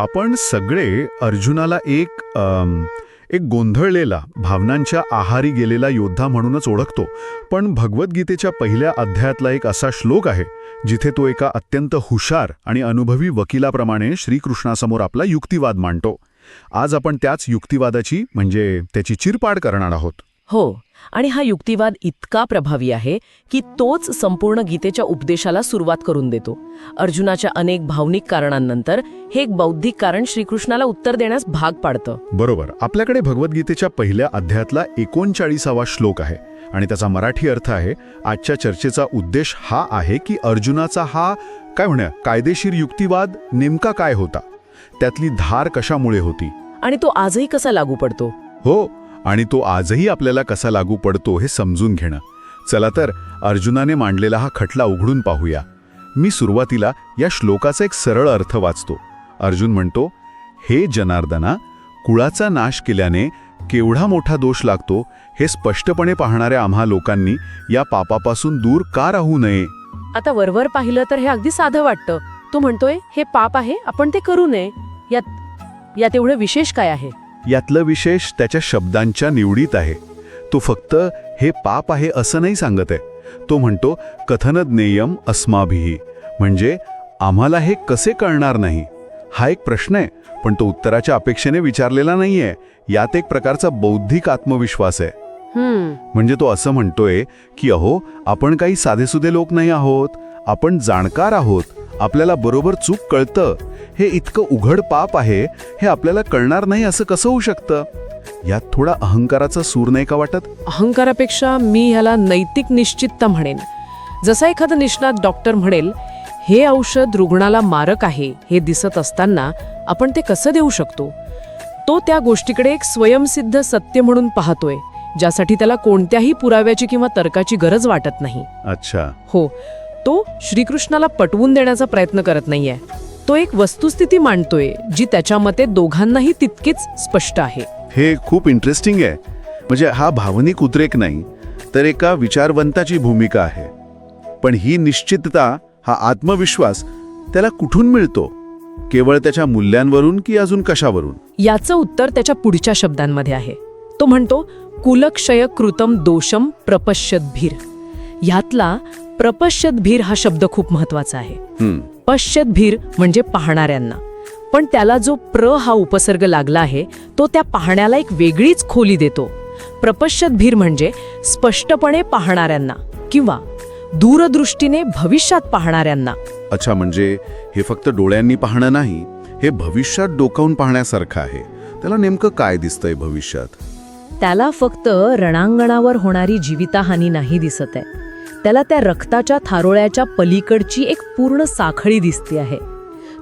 आपण सगळे अर्जुनाला एक अम, एक गोंधळलेला भावनांच्या आहारी गेलेला योद्धा म्हणूनच ओळखतो. पण भगवद्गीतेच्या पहिल्या अध्यायातला एक असा श्लोक आहे जिथे तो एका अत्यंत हुशार आणि अनुभवी वकिलाप्रमाणे श्रीकृष्णासमोर आपला युक्तिवाद मांडतो. आज आपण त्याच युक्तिवादाची म्हणजे त्याची चिरपाड करणार आहोत. हो आणि हा युक्तिवाद इतका प्रभावी आहे की तोच संपूर्ण गीतेच्या उपदेशाला सुरुवात करून देतो. अर्जुनाच्या अनेक भावनिक कारणांनंतर हे एक बौद्धिक कारण श्रीकृष्णाला उत्तर देण्यास भाग पाडतं. बरोबर. आपल्याकडे भगवद्गीतेच्या पहिल्या अध्यायातला एकोणचाळीसावा श्लोक आहे आणि त्याचा मराठी अर्थ आहे आजच्या चर्चेचा उद्देश हा आहे की अर्जुनाचा हा काय म्हणूया कायदेशीर युक्तिवाद नेमका काय होता? त्यातली धार कशामुळे होती? आणि तो आजही कसा लागू पडतो? हो आणि तो आजही आपल्याला कसा लागू पडतो हे समजून घेणं. चला तर अर्जुनाने मांडलेला हा खटला उघडून पाहूया. मी सुरुवातीला या श्लोकाचा एक सरळ अर्थ वाचतो. अर्जुन म्हणतो हे जनार्दना कुळाचा नाश केल्याने केवढा मोठा दोष लागतो हे स्पष्टपणे पाहणाऱ्या आम्हा लोकांनी या पापापासून दूर का राहू नये? आता वरवर पाहिलं तर हे अगदी साधं वाटतं. तो म्हणतोय हे पाप आहे आपण ते करू नये. यात यात एवढं विशेष काय आहे? यातलं विशेष त्याच्या शब्दांच्या निवडीत आहे. तो फक्त हे पाप आहे असं नाही सांगत आहे. तो म्हणतो कथन ज्ञेयम अस्माभिही म्हणजे आम्हाला हे कसे कळणार नाही? हा एक प्रश्न आहे पण तो उत्तराच्या अपेक्षेने विचारलेला नाहीये. यात एक प्रकारचा बौद्धिक आत्मविश्वास आहे. म्हणजे तो असं म्हणतोय की अहो आपण काही साधेसुधे लोक नाही आहोत. आपण जाणकार आहोत. आपल्याला बरोबर चूक कळतं. हे इतकं उघड पाप आहे हे आपल्याला कळणार नाही असं कसं होऊ शकतं? यात थोडा अहंकाराचा सूर नाही का वाटत? अहंकारापेक्षा मी ह्याला नैतिक निश्चितता म्हणेन. जसा एखादा निष्णात डॉक्टर म्हणेल हे औषध रुग्णाला मारक आहे हे दिसत असताना आपण ते कसं देऊ शकतो? तो त्या गोष्टीकडे एक स्वयंसिद्ध सत्य म्हणून पाहतोय ज्यासाठी त्याला कोणत्याही पुराव्याची किंवा तर्काची गरज वाटत नाही. अच्छा. हो तो श्रीकृष्णाला पटवून देण्याचा प्रयत्न करत नाहीये. तो एक वस्तुस्थिती मांडतोय जी त्याच्या मते दोघांनाही तितकीच स्पष्ट आहे. हे खूप इंटरेस्टिंग आहे. म्हणजे हा भावनिक उद्रेक नाही तर एका विचारवंताची भूमिका आहे. पण ही निश्चितता हा आत्मविश्वास त्याला कुठून मिळतो? केवळ त्याच्या मूल्यांवरून की अजून कशावरून? याचं उत्तर त्याच्या पुढच्या शब्दांमध्ये आहे. तो म्हणतो कुलक्षय कृतम दोषम प्रपश्यद्भीर. ह्यातला प्रपश्यद्भीर हा शब्द खूप महत्त्वाचा आहे. हम्म पश्यद्भीर म्हणजे पाहणाऱ्यांना. पण त्याला जो प्र हा उपसर्ग लागला आहे तो त्या पाहण्याला एक वेगळीच खोली देतो. प्रपश्यद्भीर म्हणजे स्पष्टपणे पाहणाऱ्यांना किंवा दूरदृष्टीने भविष्यात पाहणाऱ्यांना. अच्छा म्हणजे हे फक्त डोळ्यांनी पाहणं नाही हे भविष्यात डोकावून पाहण्यासारखं आहे. त्याला नेमकं काय दिसतंय भविष्यात? त्याला फक्त रणांगणावर होणारी जीवितहानी नाही दिसत आहे. त्याला त्या रक्ताच्या थारोळ्याच्या पलीकडची एक पूर्ण साखळी दिसते आहे.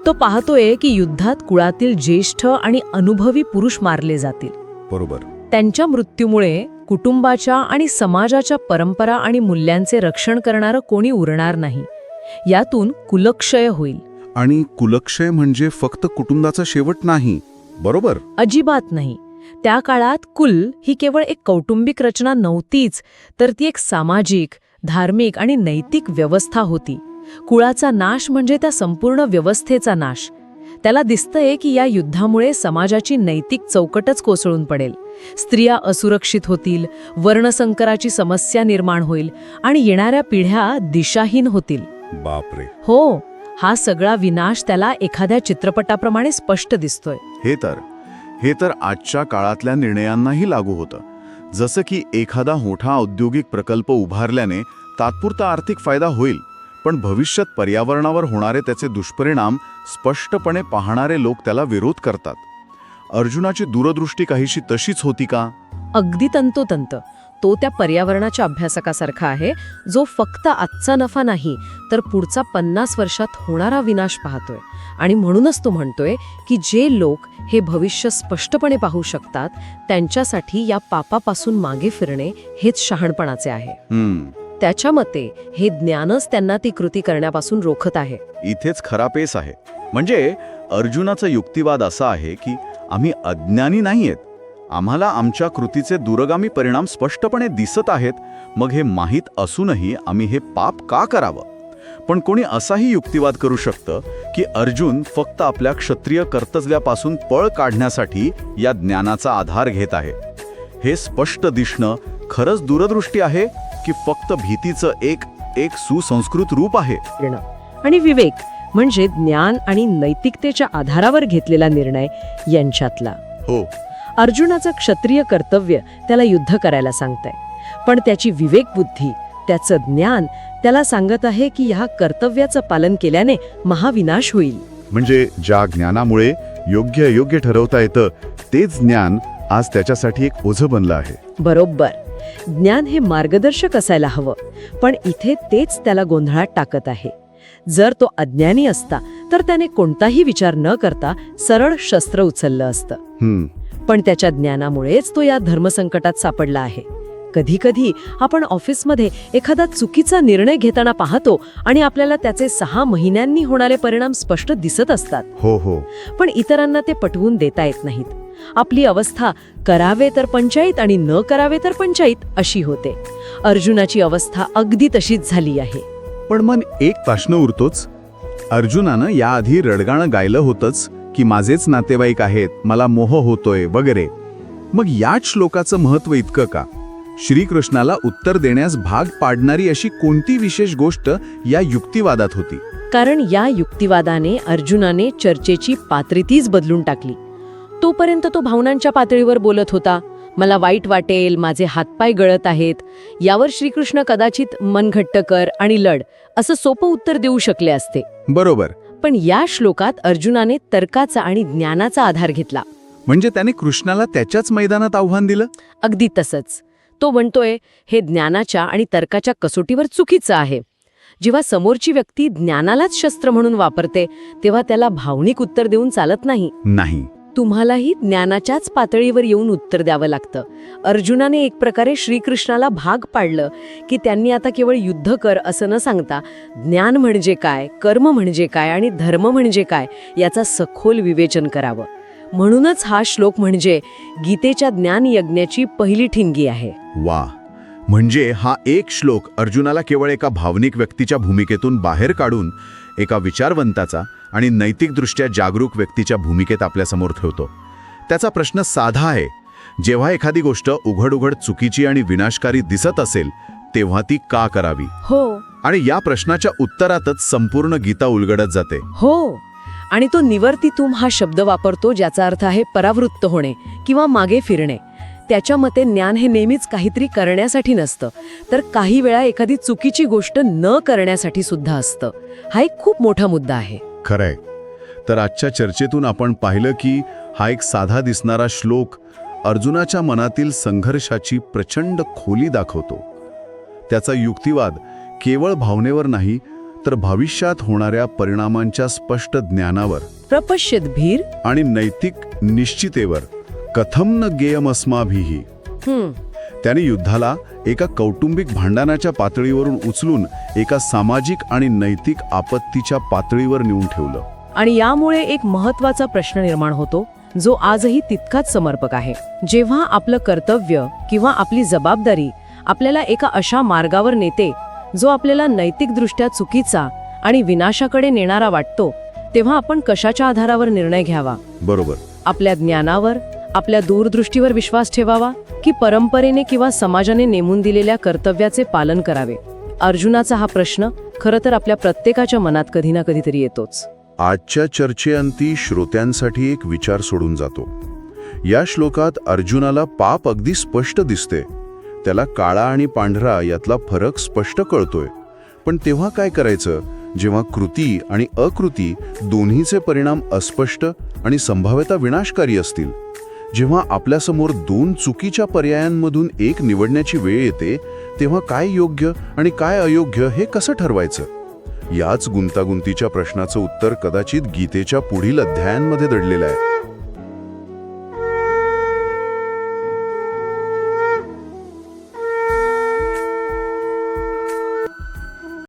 तो पाहतोय की युद्धात कुळातील ज्येष्ठ आणि अनुभवी पुरुष मारले जातील. बरोबर. त्यांच्या मृत्यूमुळे कुटुंबाच्या आणि समाजाच्या परंपरा आणि मूल्यांचे रक्षण करणारं कोणी उरणार नाही. यातून कुलक्षय होईल. आणि कुलक्षय म्हणजे फक्त कुटुंबाचा शेवट नाही बरोबर? अजिबात नाही. त्या काळात कुल ही केवळ एक कौटुंबिक रचना नव्हतीच तर ती एक सामाजिक धार्मिक आणि नैतिक व्यवस्था होती. कुळाचा नाश म्हणजे त्या संपूर्ण व्यवस्थेचा नाश. त्याला दिसतंय की या युद्धामुळे समाजाची नैतिक चौकटच कोसळून पडेल. स्त्रिया असुरक्षित होतील वर्णसंकराची समस्या निर्माण होईल आणि येणाऱ्या पिढ्या दिशाहीन होतील. बापरे. हो हा सगळा विनाश त्याला एखाद्या चित्रपटाप्रमाणे स्पष्ट दिसतोय. हे तर हे तर आजच्या काळातल्या निर्णयांनाही लागू होतं. जसं की एखादा मोठा औद्योगिक प्रकल्प उभारल्याने तात्पुरता आर्थिक फायदा होईल पण भविष्यात पर्यावरणावर होणारे त्याचे दुष्परिणाम स्पष्टपणे पाहणारे लोक त्याला विरोध करतात. अर्जुनाची दूरदृष्टी काहीशी तशीच होती का? अगदी तंतोतंत. तो त्या पर्यावरणाच्या अभ्यासकासारखा आहे जो फक्त आजचा नफा नाही तर पुढचा पन्नास वर्षात होणारा विनाश पाहतोय. आणि म्हणूनच तो म्हणतोय की जे लोक हे भविष्य स्पष्टपणे पाहू शकतात त्यांच्यासाठी या पापापासून मागे फिरणे हेच शहाणपणाचे आहे. हम्म. त्याच्या मते हे ज्ञानच त्यांना ती कृती करण्यापासून रोखत आहे. इथेच खरा पेस आहे. म्हणजे अर्जुनाचा युक्तिवाद असा आहे की आम्ही अज्ञानी नाहीयेत. आम्हाला आमच्या कृतीचे दूरगामी परिणाम स्पष्टपणे दिसत आहेत मग हे माहीत असूनही आम्ही हे पाप का करावं? पण कोणी असाही युक्तिवाद करू शकतं की अर्जुन फक्त आपल्या क्षत्रिय कर्तव्यापासून पळ काढण्यासाठी या ज्ञानाचा आधार घेत आहे. हे स्पष्ट दिसणं खरंच दूरदृष्टी आहे की फक्त भीतीचं एक एक सुसंस्कृत रूप आहे? आणि विवेक म्हणजे ज्ञान आणि नैतिकतेच्या आधारावर घेतलेला निर्णय यांच्यातला. हो. अर्जुनाचं क्षत्रिय कर्तव्य त्याला युद्ध करायला सांगतंय. पण त्याची विवेक बुद्धी त्याचं ज्ञान त्याला सांगत आहे की ह्या कर्तव्याचं पालन केल्याने महाविनाश होईल. म्हणजे ज्या ज्ञानामुळे योग्य अयोग्य ठरवता येतं तेच ज्ञान आज त्याच्यासाठी एक ओझं बनलं आहे. बरोबर. ज्ञान हे मार्गदर्शक असायला हवं पण इथे तेच त्याला गोंधळात टाकत आहे. जर तो अज्ञानी असता तर त्याने कोणताही विचार न करता सरळ शस्त्र उचललं असतं. पण त्याच्या ज्ञानामुळेच तो या धर्मसंकटात सापडला आहे. कधी कधी आपण ऑफिसमध्ये एखादा चुकीचा निर्णय घेताना पाहतो आणि आपल्याला त्याचे सहा महिन्यांनी होणारे परिणाम स्पष्ट दिसत असतात. हो हो. पण इतरांना ते पटवून देता येत नाहीत. आपली अवस्था करावे तर पंचायत आणि न करावे तर पंचायत अशी होते. अर्जुनाची अवस्था अगदी तशीच झाली आहे. पण मन एक प्रश्न उरतोच. अर्जुनानं याआधी रडगाणं गायलं होतंच. की माझेच नातेवाईक आहेत मला मोह होतोय वगैरे. मग याच श्लोकाचं महत्त्व इतकं का? श्रीकृष्णाला उत्तर देण्यास भाग पाडणारी अशी कोणती विशेष गोष्ट या युक्तिवादात होती? कारण या युक्तिवादाने अर्जुनाने चर्चेची पात्रितीच बदलून टाकली. तोपर्यंत तो भावनांच्या पातळीवर बोलत होता मला वाईट वाटेल माझे हातपाय गळत आहेत. यावर श्रीकृष्ण कदाचित मन घट्ट कर आणि लढ असं सोपं उत्तर देऊ शकले असते. बरोबर. पण या श्लोकात अर्जुनाने तर्काचा आणि ज्ञानाचा आधार घेतला. म्हणजे त्याने कृष्णाला त्याच्याच मैदानात आव्हान दिलं? अगदी तसंच. तो म्हणतोय हे ज्ञानाच्या आणि तर्काच्या कसोटीवर चुकीचं आहे. जेव्हा समोरची व्यक्ती ज्ञानालाच शस्त्र म्हणून वापरते तेव्हा त्याला भावनिक उत्तर देऊन चालत नाही. नाही. तुम्हालाही ज्ञानाच्याच पातळीवर येऊन उत्तर द्यावं लागतं. अर्जुनाने एक प्रकारे श्रीकृष्णाला भाग पाडलं की त्यांनी आता केवळ युद्ध कर असं न सांगता ज्ञान म्हणजे काय कर्म म्हणजे काय आणि धर्म म्हणजे काय याचा सखोल विवेचन करावं. म्हणूनच हा श्लोक म्हणजे गीतेच्या ज्ञान यज्ञाची पहिली ठिणगी आहे. वा म्हणजे हा एक श्लोक अर्जुनाला केवळ एका भावनिक व्यक्तीच्या भूमिकेतून बाहेर काढून एका विचारवंताचा आणि नैतिकदृष्ट्या जागरूक व्यक्तीच्या भूमिकेत आपल्यासमोर ठेवतो. त्याचा प्रश्न साधा आहे जेव्हा एखादी गोष्ट उघड उघड चुकीची आणि विनाशकारी दिसत असेल तेव्हा ती का करावी? हो. आणि या प्रश्नाच्या उत्तरातच संपूर्ण गीता उलगडत जाते. हो. आणि तो निवर्तितुम हा शब्द वापरतो ज्याचा अर्थ आहे परावृत्त होणे किंवा मागे फिरणे. त्याच्या मते ज्ञान हे नेहमीच काहीतरी करण्यासाठी नसतं. तर काही वेळा एखादी चुकीची गोष्ट न करण्यासाठी सुद्धा असतं. हा एक खूप मोठा मुद्दा आहे. खरंय. तर आजच्या चर्चेतून आपण पाहिलं की हा एक साधा दिसणारा श्लोक अर्जुनाच्या मनातील संघर्षाची प्रचंड खोली दाखवतो. त्याचा युक्तिवाद केवळ भावनेवर नाही तर भविष्यात होणाऱ्या परिणामांच्या स्पष्ट ज्ञानावर प्रपश्यत भीर आणि नैतिक निश्चितेवर कथम न गेयमस्माभिही हम्म त्याने युद्धाला एका कौटुंबिक भांडणाच्या पातळीवरून उचलून एका सामाजिक आणि नैतिक आपत्तीच्या पातळीवर नेऊन ठेवलं. आणि यामुळे एक महत्त्वाचा प्रश्न निर्माण होतो जो आजही तितकाच समर्पक आहे. जेव्हा आपलं कर्तव्य किंवा आपली जबाबदारी आपल्याला एका अशा मार्गावर नेते जो आपल्याला नैतिकदृष्ट्या चुकीचा आणि विनाशाकडे नेणारा वाटतो तेव्हा आपण कशाच्या आधारावर निर्णय घ्यावा? बरोबर. आपल्या ज्ञानावर आपल्या दूरदृष्टीवर विश्वास ठेवावा की परंपरेने किंवा समाजाने नेमून दिलेल्या कर्तव्याचे पालन करावे. अर्जुनाचा हा प्रश्न खरं तर आपल्या प्रत्येकाच्या मनात कधी ना कधीतरी येतोच. आजच्या चर्चेअंती श्रोत्यांसाठी एक विचार सोडून जातो. या श्लोकात अर्जुनाला पाप अगदी स्पष्ट दिसते. त्याला काळा आणि पांढरा यातला फरक स्पष्ट कळतोय. पण तेव्हा काय करायचं? जेव्हा कृती आणि अकृती दोन्हीचे परिणाम अस्पष्ट आणि संभाव्यता विनाशकारी असतील. जेव्हा आपल्यासमोर दोन चुकीच्या पर्यायांमधून एक निवडण्याची वेळ येते तेव्हा काय योग्य आणि काय अयोग्य हे कसं ठरवायचं? याच गुंतागुंतीच्या प्रश्नाचं उत्तर कदाचित गीतेच्या पुढील अध्यायांमध्ये दडलेलं आहे.